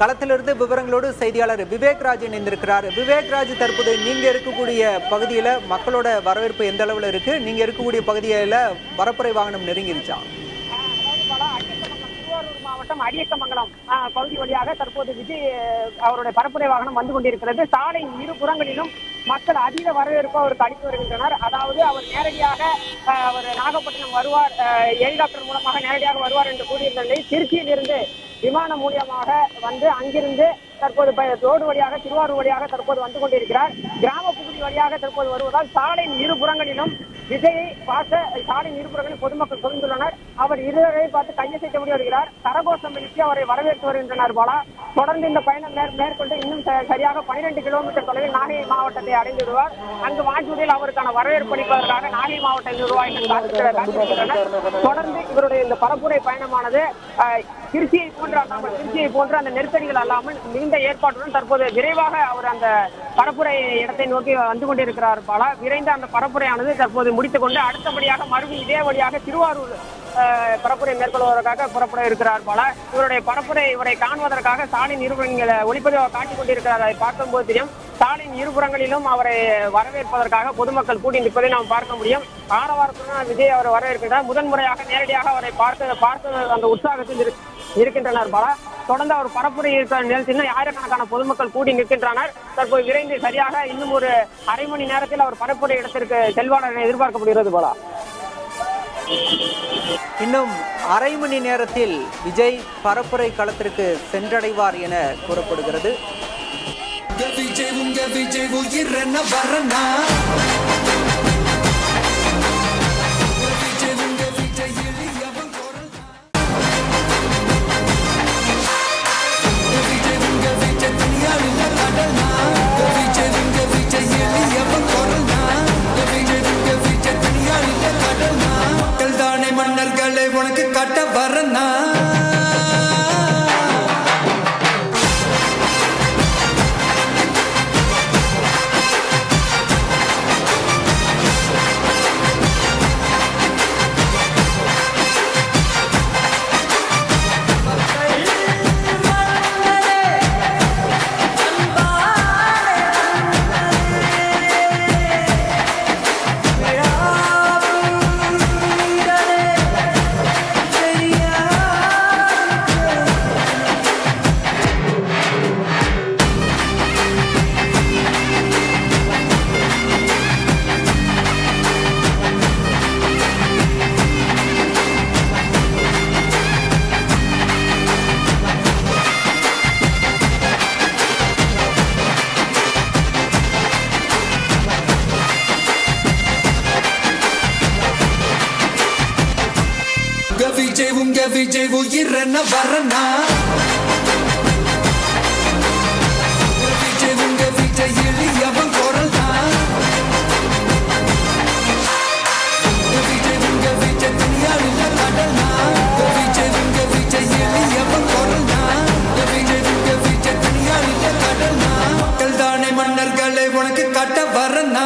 களத்திலிருந்து விவரங்களோடு செய்தியாளர் விவேக் ராஜ் இணைந்திருக்கிறார். விவேக் ராஜ் தற்போது நீங்க இருக்கக்கூடிய பகுதியில மக்களோட வரவேற்பு எந்த அளவுல இருக்கு? நீங்க இருக்கக்கூடிய பகுதியில வரப்புரை வாகனம் நெருங்கிருச்சா? திருவாரூர் மாவட்டம் அடியக்கமங்கலம் பகுதி வழியாக தற்போது விஜய் அவருடைய பரப்புரை வாகனம் வந்து கொண்டிருக்கிறது. சாலையின் இரு புறங்களிலும் மக்கள் அதீத வரவேற்பு அவருக்கு அளித்து வருகின்றனர். அதாவது அவர் நேரடியாக அவர் நாகப்பட்டினம் வருவார் ஹெலிகாப்டர் மூலமாக நேரடியாக வருவார் என்று கூறியிருந்த நிலையில் திருச்சியில் இருந்து விமானம் மூலியமாக வந்து அங்கிருந்து தற்போது ரோடு வழியாக திருவாரூர் வழியாக தற்போது வந்து கொண்டிருக்கிறார். கிராம பகுதி வழியாக தற்போது வருவதால் சாலையின் இருபுறங்களிலும் விஜயை பார்த்த சாலையின் இருபுறங்களிலும் பொதுமக்கள் சொல்ந்துள்ளனர் அவர் இருவரை பார்த்து கையசைத்தபடி வருகிறார் கரகோஷம் எழுப்பி அவரை வரவேற்று வருகின்றனர் போல தொடர்ந்து இந்த பயணம் மேற்கொண்டு இன்னும் சரியாக 12 கிலோமீட்டர் தொலைவில் நாகை மாவட்டத்தை அடைந்து விடுவார். அங்கு வாஞ்சூரில் அவருக்கான வரவேற்பு அளிப்பதற்காக நாகை மாவட்ட நிர்வாகிகள் தொடர்ந்து இவருடைய இந்த பரப்புரை பயணமானது திருச்சியை போன்ற அல்லாமல் திருச்சியை போன்ற அந்த நெருக்கடிகள் அல்லாமல் நீண்ட ஏற்பாட்டுடன் தற்போது விரைவாக அவர் அந்த பரப்புரை இடத்தை நோக்கி வந்து கொண்டிருக்கிறார் பாலா விரைந்து அந்த பரப்புரையானது தற்போது முடித்துக் கொண்டு அடுத்தபடியாக மறுபடியும் இதே வழியாக திருவாரூர் பரப்புரை மேற்கொள்வதற்காக புறப்பட இருக்கிறார் போல. இவருடைய பரப்புரை இவரை காண்பதற்காக ஸ்டாலின் இருபுறங்களை ஒளிப்பதிவாக காட்டிக் கொண்டிருக்கிறார் அதை பார்க்கும்போது தெரியும் ஸ்டாலின் இருபுறங்களிலும் அவரை வரவேற்பதற்காக பொதுமக்கள் கூடி நிற்பதை நாம் பார்க்க முடியும். ஆரவாரத்துடன் விஜய் அவர் வரவேற்கிறார் முதன்முறையாக நேரடியாக அவரை பார்த்து பார்த்து அந்த உற்சாகத்தில் இரு- இருக்கின்றனர் பாலா. தொடர்ந்து அவர் பரப்புரை இருக்கிற நிலையத்தில் ஆயிரக்கணக்கான பொதுமக்கள் கூடி நிற்கின்றனர். தற்போது விரைந்து சரியாக இன்னும் ஒரு அரை மணி நேரத்தில் அவர் பரப்புரை இடத்திற்கு செல்வார் என எதிர்பார்க்கப்படுகிறது போல. இன்னும் அரை மணி நேரத்தில் விஜய் பரப்புரை களத்திற்கு சென்றடைவார் என கூறப்படுகிறது. மன்னர்களை உனக்கு வரனா விஜய் உங்க விஜய் உயிரன வரனா. விஜய் உங்க விஜய் எளியவன் குரல் தான். விஜய் உங்க விஜய் துணியாளில கடனா விஜய் உங்க விஜய் எளியவன் குரல் தான். விஜய் உங்க விஜய் துணியாளில கடனா மக்கள் தானே மன்னர்களை உனக்கு கட்ட வரனா.